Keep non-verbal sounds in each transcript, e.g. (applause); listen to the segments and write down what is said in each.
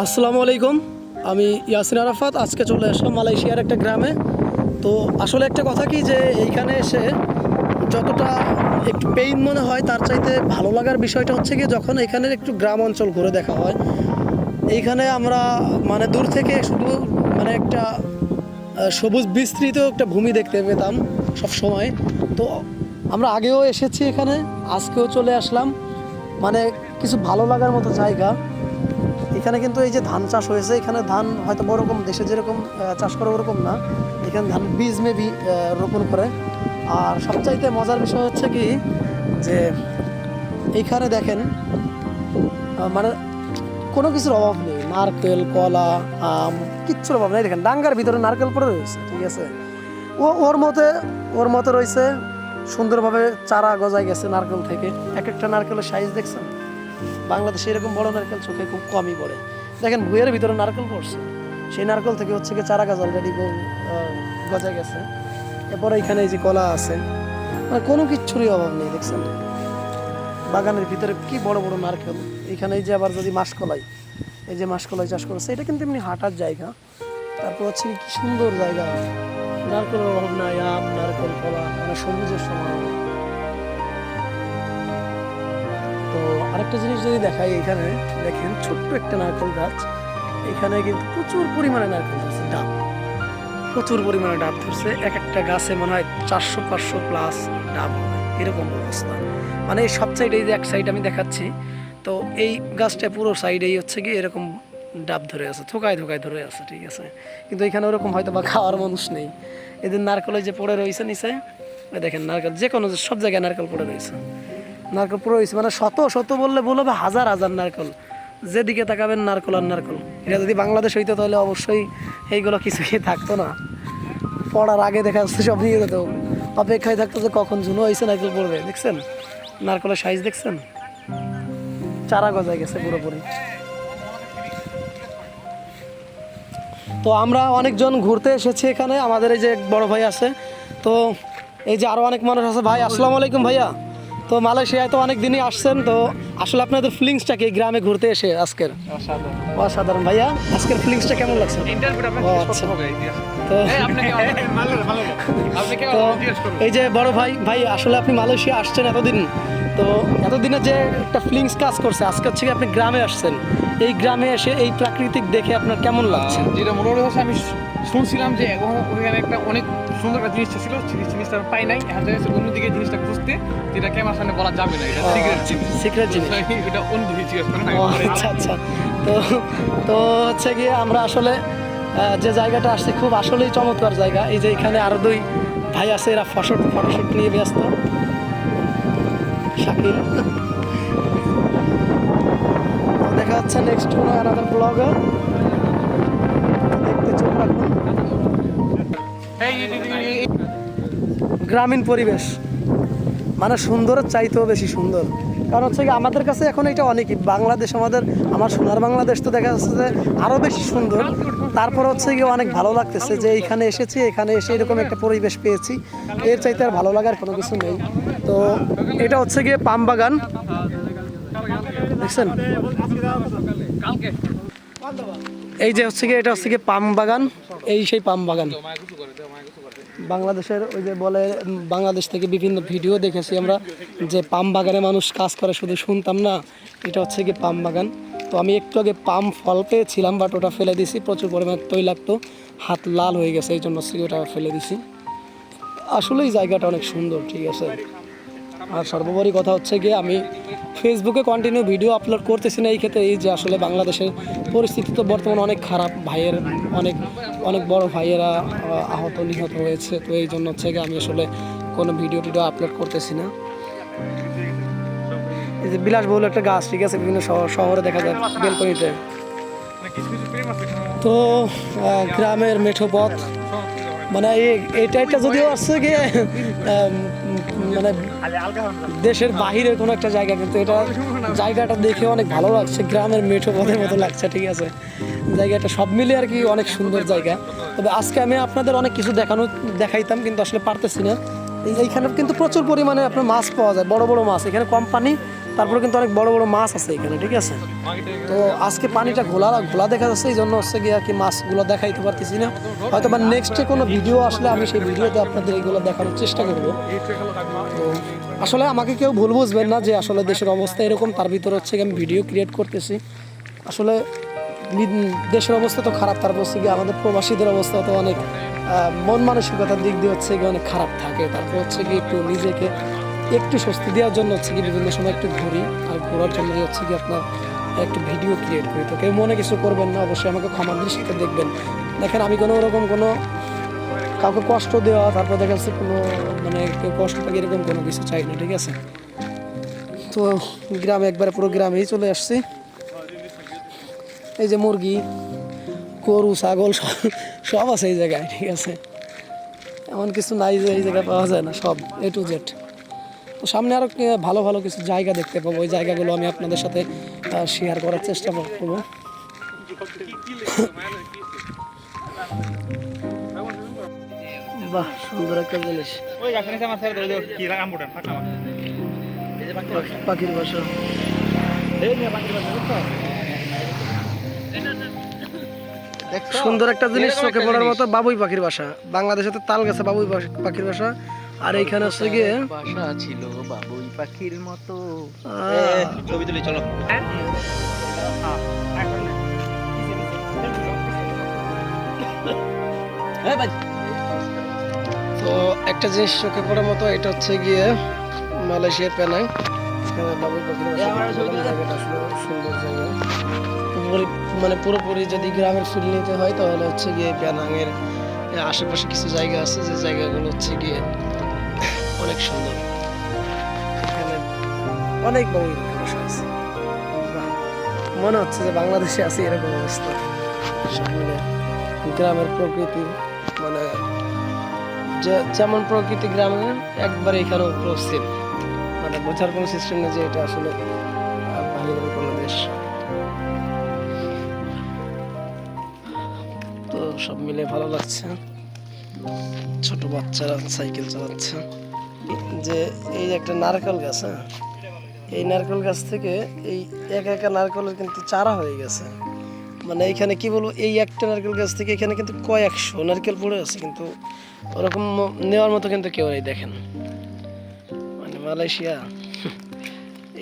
আসসালামু আলাইকুম। আমি ইয়াসিন আরাফাত, আজকে চলে আসলাম মালয়েশিয়ার একটা গ্রামে। তো আসলে একটা কথা কি যে এইখানে এসে যতটা একটু পেইন মনে হয়, তার চাইতে ভালো লাগার বিষয়টা হচ্ছে কি যখন এখানের একটু গ্রাম অঞ্চল ঘুরে দেখা হয়, এইখানে আমরা মানে দূর থেকে শুধু মানে একটা সবুজ বিস্তৃত একটা ভূমি দেখতে পেতাম সব সময় তো আমরা আগেও এসেছি এখানে, আজকেও চলে আসলাম। মানে কিছু ভালো লাগার মতো জায়গা। এখানে কিন্তু এই যে ধান চাষ হয়েছে, এখানে ধান হয়তো ওরকম দেশে যেরকম চাষ করে ওরকম না। এখানে ধান বীজ মেবি রোপণ করে। আর সবচাইতে মজার বিষয় হচ্ছে কি, যে এইখানে দেখেন মানে কোনো কিছুর অভাব নেই। নারকেল, কলা, আম, কিচ্ছুর অভাব নেই। দেখেন, ডাঙ্গার ভিতরে নারকেল পড়ে রয়েছে, ঠিক আছে? ও, ওর মতে ওর মতে রয়েছে, সুন্দরভাবে চারা গজায় গেছে নারকেল থেকে। এক একটা নারকেলের সাইজ দেখছেন? বাংলাদেশে এরকম বড় নারকেল চোখে খুব কমই পড়ে। দেখেন ভুয়ের ভিতরে নারকেল পড়ছে। সেই নারকেল থেকে হচ্ছে কি চারা গাছ অলরেডি গজায় গেছে। এরপরে এখানে এই যে কলা আছে মানে কোনো কিচ্ছুরই অভাব নেই, দেখছেন? বাগানের ভিতরে কি বড় বড় নারকেল। এখানে এই যে আবার যদি মাসকলাই, এই যে মাসকলাই চাষ করেছে এটা কিন্তু এমনি হাঁটার জায়গা। তারপর হচ্ছে কি সুন্দর জায়গা। নারকেলের অভাব নাই, আম, নারকেল, কলা মানে সবুজের সমান। তো আরেকটা জিনিস যদি দেখাই এখানে, দেখেন ছোট্ট একটা নারকেল গাছ। এখানে কিন্তু প্রচুর পরিমাণে নারকেল ধরছে, ডাব। প্রচুর পরিমাণে ডাব ধরছে। এক একটা গাছে মনে হয় চারশো, পাঁচশো প্লাস ডাব এরকম অবস্থা। মানে সব সাইডে এই যে এক সাইড আমি দেখাচ্ছি, তো এই গাছটা পুরো সাইডেই হচ্ছে কি এরকম ডাব ধরে আছে, থোকায় থোকায় ধরে আছে, ঠিক আছে? কিন্তু এখানে ওরকম হয়তো বা খাওয়ার মানুষ নেই। এদের নারকেল যে পড়ে রয়েছে নিচে দেখেন নারকেল যে কোনো সব জায়গায় নারকেল পড়ে রয়েছে। নারকেল পুরো হয়েছে মানে শত শত বললে বলবে হাজার হাজার নারকেল। যেদিকে তাকাবেন নারকেল আর নারকেল। এটা যদি বাংলাদেশ হইতো তাহলে অবশ্যই এইগুলো কিছুই থাকতো না। পড়ার আগে দেখা যাচ্ছে সব নিয়ে যেত। অপেক্ষায় থাকতো যে কখন জুনো হয়েছে নারকেল পড়বে, দেখছেন? নারকেলের সাইজ দেখছেন? চারা গজায় গেছে পুরোপুরি। তো আমরা অনেকজন ঘুরতে এসেছি এখানে। আমাদের এই যে বড় ভাই আছে। তো এই যে আরও অনেক মানুষ আছে। ভাই, আসসালামু আলাইকুম ভাইয়া। তো মালয়েশিয়ায় তো অনেক দিনই আসছেন তো আসলে আপনাদের ফিলিংসটা কি এই গ্রামে ঘুরতে এসে আজকের? অসাধারণ। ভাইয়া আজকের ফিলিংসটা কেমন লাগছে? আচ্ছা। তো (laughs) এই যে বড় ভাই ভাই আসলে আপনি মালয়েশিয়া আসছেন এতদিন তো এতদিনে যে একটা ফিলিংস কাজ করছে আজকের থেকে আপনি গ্রামে আসছেন। এই গ্রামে এসে এই প্রাকৃতিক দেখে আপনার কেমন লাগছে? যেটা মনে হচ্ছে আমি শুনছিলাম যে এখন ওখানে একটা অনেক সুন্দর একটা জিনিস ছিল জিনিসটা পাই নাই। এখন যাচ্ছে অন্যদিকে জিনিসটা খুঁজতে যেটা ক্যামেরার সামনে বলা যাবে না এটা সিক্রেট জিনিস। সিক্রেট জিনিস। (laughs) এটা অন্যদিকে জিজ্ঞেস করেন আচ্ছা আচ্ছা। তো তো হচ্ছে গিয়ে আমরা আসলে যে জায়গাটা আসছে খুব আসলেই চমৎকার জায়গা। এই যে এখানে আরও দুই ভাই আছে এরা ফটো ফটোশুট নিয়ে ব্যস্ত। শাকিল। দেখা যাচ্ছে নেক্সট কোনো আনাদার ব্লগে গ্রামীণ পরিবেশ। মানে সুন্দরের চাইতেও বেশি সুন্দর। কারণ হচ্ছে কি আমাদের কাছে এখন এটা অনেকই। বাংলাদেশ আমাদের, আমার সোনার বাংলাদেশ তো দেখা যাচ্ছে যে আরও বেশি সুন্দর। তারপর হচ্ছে গিয়ে অনেক ভালো লাগতেছে যে এইখানে এসেছি, এখানে এসে এরকম একটা পরিবেশ পেয়েছি। এর চাইতে আর ভালো লাগার কোনো কিছু নেই। তো এটা হচ্ছে গিয়ে পাম বাগান। দেখছেন? এই যে হচ্ছে গিয়ে, এটা হচ্ছে গিয়ে পাম বাগান। এই সেই পাম বাগান। বাংলাদেশের ওই যে বলে বাংলাদেশ থেকে বিভিন্ন ভিডিও দেখেছি আমরা যে পাম বাগানে মানুষ কাজ করে, শুধু শুনতাম না, এটা হচ্ছে কি পাম বাগান। তো আমি একটু আগে পাম ফল পেয়েছিলাম বাট ওটা ফেলে দিছি, প্রচুর পরিমাণে তৈলাক্ত, হাত লাল হয়ে গেছে, এই জন্য ওটা ফেলে দিছি। আসলেই জায়গাটা অনেক সুন্দর, ঠিক আছে। আর সর্বোপরি কথা হচ্ছে গিয়ে আমি ফেসবুকে কন্টিনিউ ভিডিও আপলোড করতেছি না এই ক্ষেত্রে এই যে আসলে বাংলাদেশের পরিস্থিতি তো বর্তমানে অনেক খারাপ ভাইয়ের অনেক অনেক বড় ভাইয়েরা আহ, আহত নিহত হয়েছে তো এই জন্য হচ্ছে গিয়ে আমি আসলে কোনো ভিডিও টিডিও আপলোড করতেছি না। এই যে বিলাসবহুল একটা গাছ ঠিক আছে বিভিন্ন শহর দেখা যায় বেলকনিতে। তো গ্রামের মেঠো পথ মানে এটা একটা যদিও আসছে গিয়ে মানে দেশের বাহিরের কোনো একটা জায়গা, কিন্তু এটা জায়গাটা দেখে অনেক ভালো লাগছে, গ্রামের মেঠো পথের মতো লাগছে, ঠিক আছে? জায়গাটা সব মিলে আর কি অনেক সুন্দর জায়গা। তবে আজকে আমি আপনাদের অনেক কিছু দেখানো, দেখাইতাম, কিন্তু আসলে পারতেছি না। এই- এইখানে কিন্তু প্রচুর পরিমাণে আপনার মাছ পাওয়া যায়, বড় বড় মাছ। এখানে কোম্পানি তারপরে কিন্তু অনেক বড় বড় মাছ আছে এখানে, ঠিক আছে? তো আজকে পানিটা ঘোলা ঘোলা দেখা যাচ্ছে, এই জন্য হচ্ছে গিয়ে কি মাছগুলো দেখাইতে পারতেছি না। হয়তো বা নেক্সটে কোনো ভিডিও আসলে আমি সেই ভিডিওতে আপনাদের এইগুলো দেখানোর চেষ্টা করব। তো আসলে আমাকে কেউ ভুল বুঝবেন না যে আসলে দেশের অবস্থা এরকম, তার ভিতরে হচ্ছে আমি ভিডিও ক্রিয়েট করতেছি। আসলে দেশের অবস্থা তো খারাপ, তারপর হচ্ছে গিয়ে আমাদের প্রবাসীদের অবস্থা তো অনেক মন মানসিকতার দিক দিয়ে হচ্ছে গিয়ে অনেক খারাপ থাকে। তারপর হচ্ছে গিয়ে একটু নিজেকে একটু স্বস্তি দেওয়ার জন্য হচ্ছে কি বিভিন্ন সময় একটু ঘুরি, আর ঘোরার জন্য হচ্ছে কি আপনার একটু ভিডিও ক্রিয়েট করি। তো কেউ মনে কিছু করবেন না, অবশ্যই আমাকে ক্ষমার দৃষ্টিতে দেখবেন। দেখেন, আমি কোনো রকম কোনো কাউকে কষ্ট দেওয়া, তারপর দেখা যাচ্ছে কোনো মানে কেউ কষ্ট থাকে এরকম কোনো কিছু চাই না, ঠিক আছে? তো গ্রামে একবারে পুরো গ্রামেই চলে আসছি। এই যে মুরগি, গরু, ছাগল, সব সব আছে এই জায়গায়, ঠিক আছে? এমন কিছু নাই যে এই জায়গায় পাওয়া যায় না, সব এ টু জেড তো সামনে আরও ভালো ভালো কিছু জায়গা দেখতে পাবো। ওই জায়গাগুলো আমি আপনাদের সাথে শেয়ার করার চেষ্টা করব। বাহ, সুন্দর একটা জিনিস। পাখির সুন্দর একটা জিনিস চোখে পড়ার মতো বাবুই পাখির বাসা। বাংলাদেশে তো তাল গেছে বাবুই পাখি- পাখির বাসা। আর এইখানে হচ্ছে গিয়ে বাসা ছিল বাবুই পাখির মতো। ছবি তুলি চলো। তো একটা জিনিস চোখে পড়ার মতো এটা হচ্ছে গিয়ে মালয়েশিয়ার এখানে সুন্দর জায়গা মানে পুরোপুরি যদি গ্রামের ফিল নিতে হয় তাহলে হচ্ছে গিয়ে পেনাংয়ের আশেপাশে কিছু জায়গা আছে যে জায়গাগুলো হচ্ছে গিয়ে অনেক সুন্দর এখানে অনেক বাবুই আছে। মনে হচ্ছে যে বাংলাদেশে আছে এরকম অবস্থা। সব মিলে গ্রামের প্রকৃতি মানে যেমন প্রকৃতি গ্রামে, একবারে এখানেও প্রস্তুত মানে বোঝার কোনো সিস্টেম নেই যে এটা আসলে ভালো কোনো দেশ। তো সব মিলে ভালো লাগছে। ছোট বাচ্চারা সাইকেল চালাচ্ছে। যে এই একটা নারকেল গাছ হ্যাঁ? এই নারকেল গাছ থেকে এই এক একা নারকেলের কিন্তু চারা হয়ে গেছে। মানে এখানে কি বলব, এই একটা নারকেল গাছ থেকে এখানে কিন্তু কয়েকশো নারকেল পড়ে আছে, কিন্তু ওরকম নেওয়ার মতো কিন্তু কেউ নেই, দেখেন। মানে মালয়েশিয়া,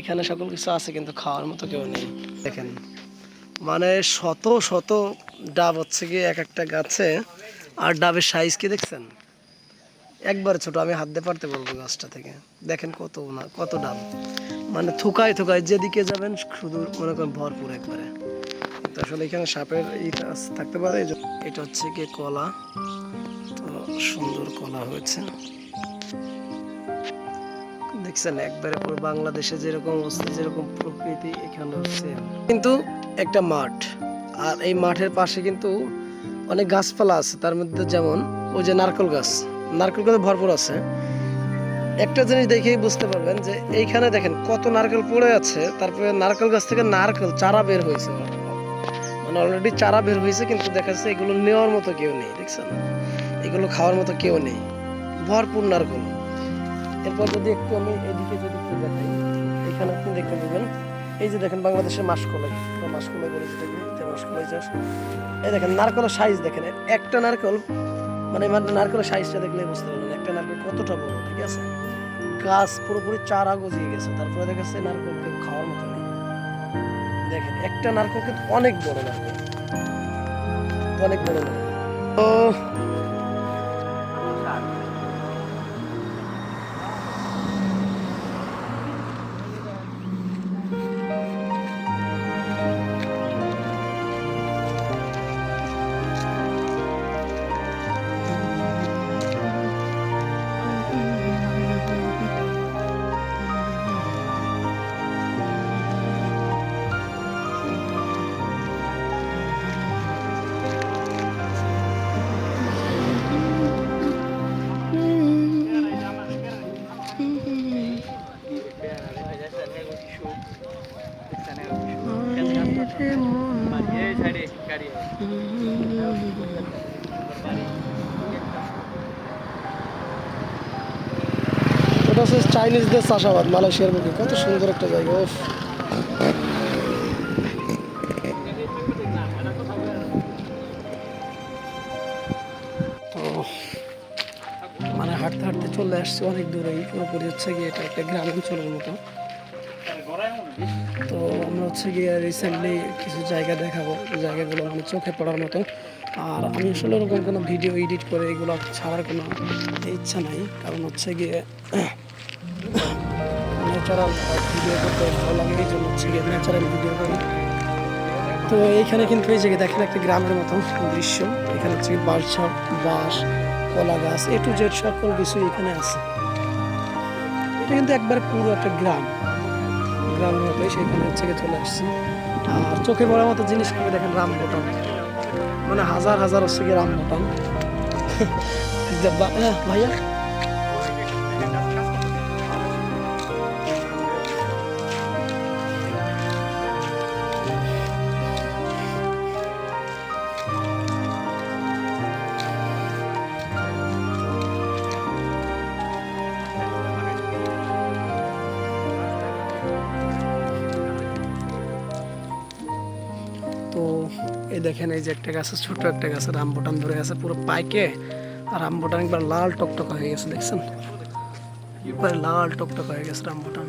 এখানে সকল কিছু আছে, কিন্তু খাওয়ার মতো কেউ নেই। দেখেন মানে শত শত ডাব হচ্ছে গিয়ে এক একটা গাছে, আর ডাবের সাইজ কি দেখছেন? একবার ছোট, আমি হাত দিয়ে পারতে বলব গাছটা থেকে। দেখেন কত না, কত ডাব মানে থুকায় থুকায় যেদিকে যাবেন শুধু মনে করেন ভরপুর একবারে। তো আসলে এখানে সাপের ইটা থাকতে পারে এটা হচ্ছে কি কলা। তো সুন্দর কলা হয়েছে। দেখছেন, একবারে পুরো বাংলাদেশে যেরকম অবস্থা, যেরকম প্রকৃতি, এখানে হচ্ছে কিন্তু একটা মাঠ, আর এই মাঠের পাশে কিন্তু অনেক গাছপালা আছে। তার মধ্যে যেমন ওই যে নারকেল গাছ নারকেল গাছে ভরপুর আছে। একটা জিনিস দেখেই বুঝতে পারবেন যে এইখানে দেখেন কত নারকেল পড়ে আছে, তারপরে নারকেল গাছ থেকে নারকেল, চারা বের হয়েছে। মানে অলরেডি চারা বের হয়েছে, কিন্তু দেখা যাচ্ছে এগুলো নেওয়ার মতো কেউ নেই, দেখছেন? এগুলো খাওয়ার মতো কেউ নেই। ভরপুর নারকেল। এরপর যদি একটু আমি এদিকে যদি একটু দেখাই, এখানে আপনি দেখতে পাবেন, এই যে দেখেন বাংলাদেশের মাসকলাই মাসকলাই বলে যেটা মাসকলাই চাষ। এই দেখেন নারকেলের সাইজ দেখেন, একটা নারকেল মানে মানে নারকেলের সাইজটা দেখলে বুঝতে পারবেন একটা নারকেল কতটা বড়, ঠিক আছে? গাছ পুরোপুরি চারা গজিয়ে গেছে, তারপরে দেখা যাচ্ছে নারকেল কেউ খাওয়ার মতো নেই। দেখেন, একটা নারকেল কিন্তু অনেক বড় নারকেল। অনেক বড় নারকেল। তো ওটা আছে চাইনিজদের চাষাবাদ, মালয়েশিয়ার বুকে কত সুন্দর একটা জায়গা ওফ মানে হাঁটতে হাঁটতে চলে আসছে অনেক দূরেই পুরোপুরি হচ্ছে গিয়ে এটা একটা গ্রামাঞ্চলের মতো। তো আমরা হচ্ছে গিয়ে রিসেন্টলি কিছু জায়গা দেখাবো। জায়গাগুলো মানে চোখে পড়ার মতো। আর আমি আসলে ওরকম কোনো ভিডিও এডিট করে এগুলো ছাড়ার কোনো ইচ্ছা নাই। কারণ হচ্ছে গিয়ে ন্যাচারাল ভিডিও করতে ভালো লাগে, এই জন্য হচ্ছে গিয়ে ন্যাচারাল ভিডিও করি। তো এইখানে কিন্তু এই জায়গায় দেখেন একটা গ্রামের মতো দৃশ্য। এখানে হচ্ছে গিয়ে বাঁশ ঝাড় বাঁশ, কলা গাছ এ টু জেড সকল কিছু এখানে আছে। এটা কিন্তু একবার পুরো একটা গ্রাম। গ্রামের মতোই সেখানে হচ্ছে গিয়ে চলে আসছি। আর চোখে পড়ার মতো জিনিস আমি দেখেন রাম বোটান মানে হাজার হাজার হচ্ছে গিয়ে রাম বোটান (laughs) বা- হ্যাঁ, ভাইয়া? তো এই দেখেন এই যে একটা গাছ ছোট একটা গাছে রামবোটান ধরে আছে পুরো পাইকে। আর রামবোটান একবার লাল টকটক হয়ে গেছে, দেখছেন? একবার লাল টকটক হয়ে গেছে রামবোটান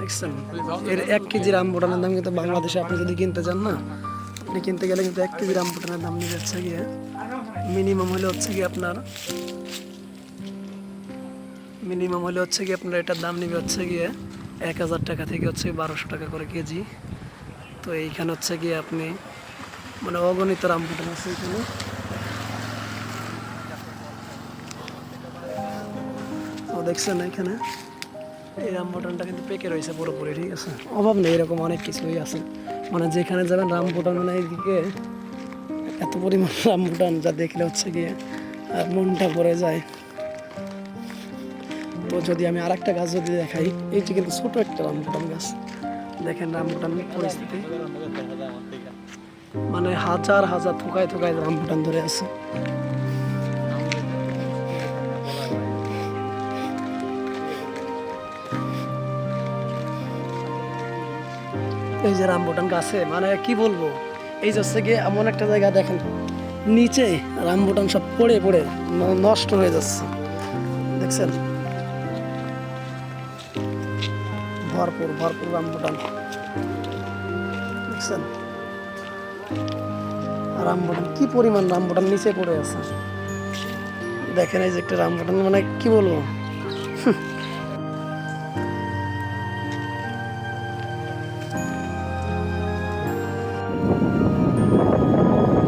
দেখছেন? এর এক কেজি রামবোটানের দাম কিন্তু বাংলাদেশে আপনি যদি কিনতে চান না, আপনি কিনতে গেলে কিন্তু এক কেজি রামবোটানের দাম নিয়ে যাচ্ছে গিয়ে, মিনিমাম হলে হচ্ছে গিয়ে আপনার, মিনিমাম হলে হচ্ছে গিয়ে আপনার এটার দাম নিবে হচ্ছে গিয়ে এক হাজার টাকা থেকে হচ্ছে বারোশো টাকা করে কেজি। তো এইখানে হচ্ছে গিয়ে আপনি মানে অগণিত রামবুটান আছে এখানে। দেখছেন এখানে? এই রামবুটানটা কিন্তু পেকে রয়েছে পুরোপুরি, ঠিক আছে? অভাব নেই, এরকম অনেক কিছুই আছে। মানে যেখানে যাবেন রামবুটান মানে এইদিকে এত পরিমাণ রামবুটান যা দেখলে হচ্ছে গিয়ে আর মনটা ভরে যায়। তো যদি আমি আরেকটা গাছ যদি দেখাই, এইটি কিন্তু ছোট একটা রামবুটান গাছ। দেখেন রামবুটান পরিস্থিতি। মানে হাজার হাজার থোকায় থোকায় রামবুটান ধরে আছে। এই যে রামবুটান গাছে মানে কি বলব? এই যে হচ্ছে গিয়ে এমন একটা জায়গা, দেখেন, নিচে রামবুটান সব পড়ে পড়ে নষ্ট হয়ে যাচ্ছে। দেখছেন? ভরপুর ভরপুর রামবুটান দেখছেন? রামবুটান কি পরিমাণ রামবুটান নিচে পড়ে আছে। দেখেন এই যে একটা রামবুটান মানে কি বলব?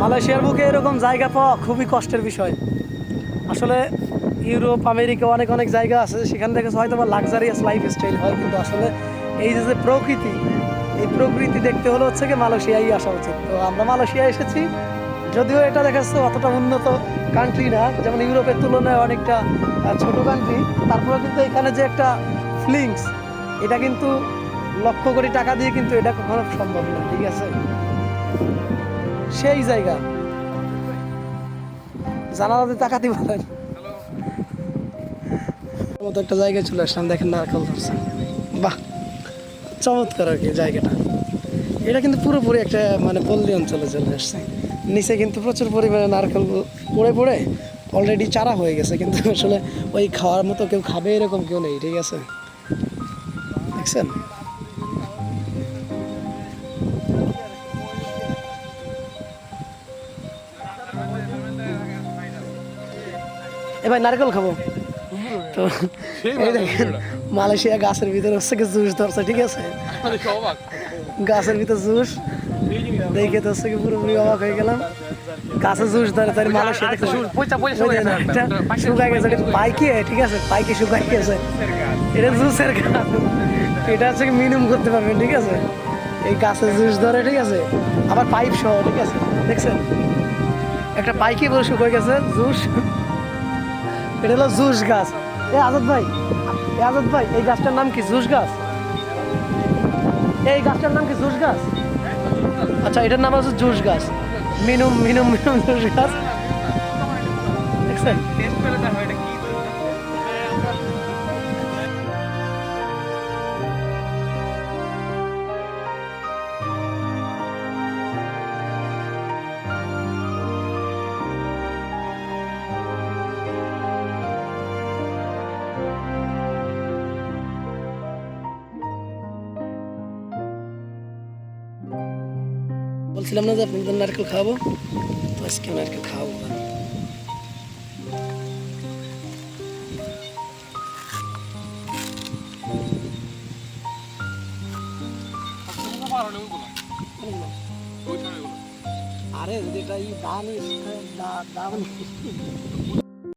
মালয়েশিয়ার বুকে এরকম জায়গা পাওয়া খুবই কষ্টের বিষয়। আসলে ইউরোপ, আমেরিকা, অনেক অনেক জায়গা আছে, সেখান থেকে হয়তো বা লাক্সারিয়াস লাইফ স্টাইল হয়, কিন্তু আসলে এই যে যে প্রকৃতি, এই প্রকৃতি দেখতে হলে হচ্ছে কি মালয়েশিয়াই আসা উচিত। তো আমরা মালয়েশিয়া এসেছি, যদিও এটা দেখা যাচ্ছে অতটা উন্নত কান্ট্রি না, যেমন ইউরোপের তুলনায় অনেকটা ছোট কান্ট্রি তারপরে কিন্তু এখানে যে একটা ফিলিংস এটা কিন্তু লক্ষ কোটি টাকা দিয়ে কিন্তু এটা কখনো সম্ভব না, ঠিক আছে? সেই জায়গা। জানালাতে তাকাতে পারেন। মতো একটা জায়গায় চলে আসলাম, দেখেন নারকেল ধরছে। বাহ, চমৎকার আর কি জায়গাটা। এটা কিন্তু পুরোপুরি একটা মানে পল্লী অঞ্চলে চলে আসছে। নিচে কিন্তু প্রচুর পরিমাণে নারকেল পড়ে পড়ে অলরেডি চারা হয়ে গেছে, কিন্তু আসলে ওই খাওয়ার মতো কেউ খাবে এরকম কেউ নেই, ঠিক আছে? দেখছেন? এ ভাই নারকেল খাব। তো এই দেখেন মালয়েশিয়া গাছের ভিতরে হচ্ছে কি জুস ধরছে ঠিক আছে? গাছের ভিতরে জুস। দেখে তো হচ্ছে কি পুরোপুরি অবাক হয়ে গেলাম। গাছে জুস ধরে তাই মালয়েশিয়া দেখতে পয়সা পয়সা ওই যে না, একটা শুকায় গেছে পাইকে ঠিক আছে? পাইকে শুকায় গেছে। এটা জুসের গাছ। এটা হচ্ছে মিনিমাম করতে পারবেন ঠিক আছে? এই গাছে জুস ধরে ঠিক আছে? আবার পাইপ সহ ঠিক আছে? দেখছেন? একটা পাইকে বলে শুকিয়ে গেছে জুস। এটা হলো জুস গাছ। এ আজাদ ভাই, এ আজাদ ভাই, এই গাছটার নাম কি জুস গাছ? এই গাছটার নাম কি জুস গাছ? আচ্ছা এটার নাম হচ্ছে জুস গাছ। মিনুম মিনুম মিনুম জুস গাছ। দেখছেন? বলছিলাম না যে আপনাদের নারকেল খাওয়াবো তো আজকে নারকেল খাওয়াবো সবচেয়ে ভালো লাগে ওগুলো ওই ধরনের ওগুলো আরে যেটা এই দান দান